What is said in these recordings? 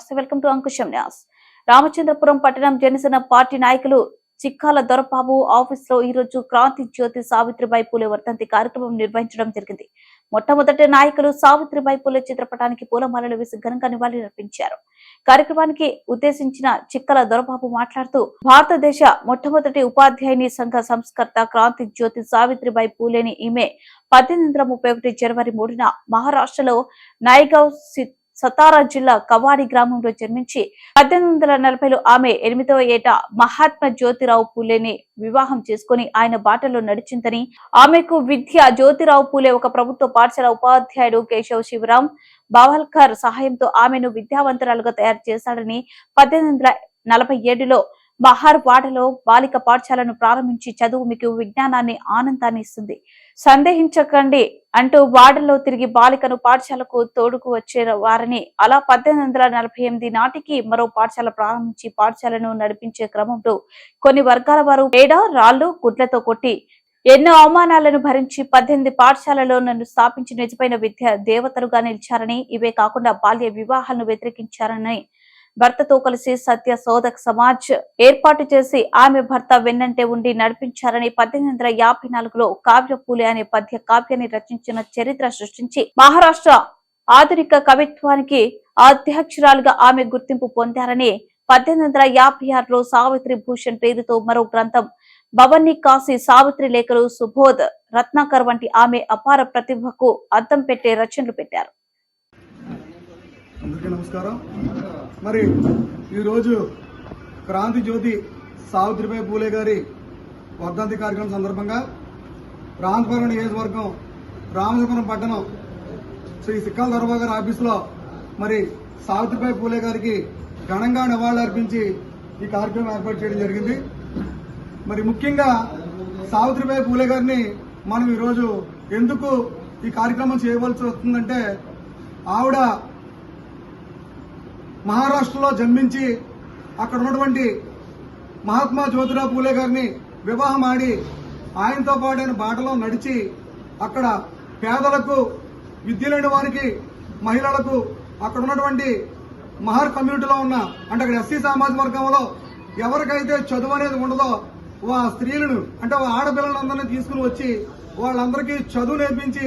నమస్తే welcome to Ankusam Nyas. Ramachandrapuram పట్టణం Janasena party నాయకులు చిక్కాల దొరబాబు ఆఫీస్లో ఈ రోజు క్రాంతి జ్యోతి సావిత్రిబాయి పూలే వర్ధంతి కార్యక్రమం నిర్వహించడం జరిగింది. మొట్టమొదటి నాయకులు సావిత్రిబాయి పూలే చిత్రపటానికి పూలమాలలు వేసి ఘనంగా నివాళులర్పించారు కార్యక్రమానికి ఉద్దేశించిన చిక్కల దొరబాబు మాట్లాడుతూ భారతదేశ మొట్టమొదటి ఉపాధ్యాయుని సంఘ సంస్కర్త క్రాంతి జ్యోతి సావిత్రిబాయి పూలేని ఈమె పద్దెనిమిది వందల ముప్పై ఒకటి జనవరి మూడున మహారాష్ట్రలో నాయగావ్ సతారా జిల్లా కవాడి గ్రామంలో జన్మించి పద్దెనిమిది వందల నలభైలో ఆమె ఎనిమిదవ ఏట మహాత్మా జ్యోతిరావు పూలేని వివాహం చేసుకుని ఆయన బాటలో నడిచిందని ఆమెకు విద్య జ్యోతిరావు పూలే ఒక ప్రభుత్వ పాఠశాల ఉపాధ్యాయుడు కేశవ్ శివరాం బావల్కర్ సహాయంతో ఆమెను విద్యావంతురాలుగా తయారు చేశాడని పద్దెనిమిది వందల నలభై ఏడులో బహార్ వాడలో బాలిక పాఠశాలను ప్రారంభించి చదువు మీకు విజ్ఞానాన్ని ఆనందాన్ని ఇస్తుంది. సందేహించకండి అంటూ వాడలో తిరిగి బాలికను పాఠశాలకు తోడుకు వచ్చే వారిని అలా పద్దెనిమిది వందల నలభై ఎనిమిది నాటికి మరో పాఠశాల ప్రారంభించి పాఠశాలను నడిపించే క్రమంలో కొన్ని వర్గాల వారు పేడ రాళ్ళు గుడ్లతో కొట్టి ఎన్నో అవమానాలను భరించి పద్దెనిమిది పాఠశాలలో నన్ను స్థాపించి నిజమైన విద్య దేవతలుగా నిలిచారని ఇవే కాకుండా బాల్య వివాహాలను వ్యతిరేకించారని భర్తతో కలిసి సత్య శోధక్ సమాజ్ ఏర్పాటు చేసి ఆమె భర్త వెన్నంటే ఉండి నడిపించారని పద్దెనిమిది వందల యాభై నాలుగులో కావ్య పూలే అనే పద్య కావ్యాన్ని రచించిన చరిత్ర సృష్టించి మహారాష్ట్ర ఆధునిక కవిత్వానికి అధ్యక్షురాలుగా ఆమె గుర్తింపు పొందారని పద్దెనిమిది వందల యాభై ఆరులో సావిత్రి భూషణ్ పేరుతో మరో గ్రంథం భవన్ని కాశీ సావిత్రి లేఖలు సుబోధ్ రత్నాకర్ వంటి ఆమె అపార ప్రతిభకు అద్దం పెట్టే రచనలు పెట్టారు. అందరికీ నమస్కారం. మరి ఈరోజు క్రాంతి జ్యోతి సావిత్రిబాయి పూలే గారి వర్ధంతి కార్యక్రమం సందర్భంగా రామపురం నియోజకవర్గం రామచంద్రపురం పట్టణం శ్రీ సిక్కాల దర్బా గారి ఆఫీసులో మరి సావిత్రిబాయి పూలే గారికి ఘనంగా నివాళులు అర్పించి ఈ కార్యక్రమం ఏర్పాటు చేయడం జరిగింది. మరి ముఖ్యంగా సావిత్రిబాయి పూలే గారిని మనం ఈరోజు ఎందుకు ఈ కార్యక్రమం చేయవలసి వస్తుందంటే ఆవిడ మహారాష్ట్రలో జన్మించి అక్కడ ఉన్నటువంటి మహాత్మా జ్యోతిరావు పూలే గారిని వివాహం ఆడి ఆయనతో పాటు ఆయన బాటలో నడిచి అక్కడ పేదలకు విద్య లేని వారికి మహిళలకు అక్కడ ఉన్నటువంటి మహర్ కమ్యూనిటీలో ఉన్న అంటే అక్కడ ఎస్సీ సామాజిక వర్గంలో ఎవరికైతే చదువు అనేది ఉండదో వా స్త్రీలను అంటే ఆ ఆడపిల్లలందరినీ తీసుకుని వచ్చి వాళ్ళందరికీ చదువు నేర్పించి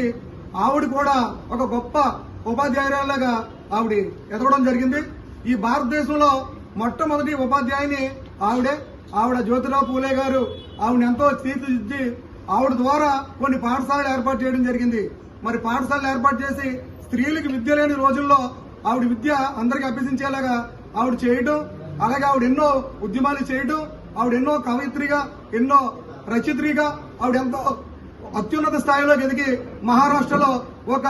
ఆవిడ కూడా ఒక గొప్ప ఉపాధ్యాయురాలుగా ఆవిడ ఎదగడం జరిగింది. ఈ భారతదేశంలో మొట్టమొదటి ఉపాధ్యాయుని ఆవిడే ఆవిడ జ్యోతిరావు పూలే గారు. ఆవిడ ఎంతో తీర్చిదిద్ది ఆవిడ ద్వారా కొన్ని పాఠశాలలు ఏర్పాటు చేయడం జరిగింది. మరి పాఠశాలలు ఏర్పాటు చేసి స్త్రీలకు విద్య లేని రోజుల్లో ఆవిడ విద్య అందరికీ అభ్యసించేలాగా ఆవిడ చేయడం అలాగే ఆవిడ ఎన్నో ఉద్యమాలు చేయడం ఆవిడ ఎన్నో కవయిత్రిగా ఎన్నో రచయిత్రిగా ఆవిడ ఎంతో అత్యున్నత స్థాయిలోకి ఎదిగి మహారాష్ట్రలో ఒక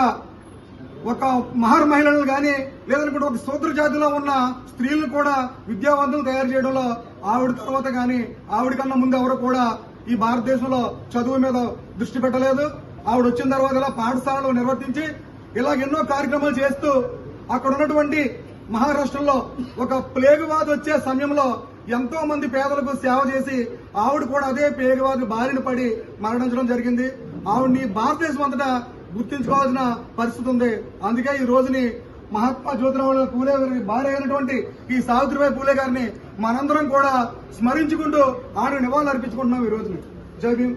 ఒక మహర్ మహిళలను కానీ లేదనుకుంటే ఒక సూత్ర జాతిలో ఉన్న స్త్రీలను కూడా విద్యావంతులు తయారు చేయడంలో ఆవిడ తర్వాత కానీ ఆవిడ కన్నా ముందు ఎవరు కూడా ఈ భారతదేశంలో చదువు మీద దృష్టి పెట్టలేదు. ఆవిడ వచ్చిన తర్వాత ఇలా పాఠశాలలో నిర్వర్తించి ఇలాగ ఎన్నో కార్యక్రమాలు చేస్తూ అక్కడ ఉన్నటువంటి మహారాష్ట్రలో ఒక ప్లేగు వచ్చే సమయంలో ఎంతో మంది పేదలకు సేవ చేసి ఆవిడ కూడా అదే ప్లేగు బారిన పడి మరణించడం జరిగింది. ఆవిడని భారతదేశం అంతటా గుర్తించుకోవాల్సిన పరిస్థితి ఉంది. అందుకే ఈ రోజుని మహాత్మా జ్యోతిరావు పూలే గారి భార్య అయినటువంటి ఈ సావిత్రిబాయి పూలే గారిని మనందరం కూడా స్మరించుకుంటూ ఆమె నివాళులు అర్పించుకుంటున్నాం ఈ రోజుని. జై భీమ్.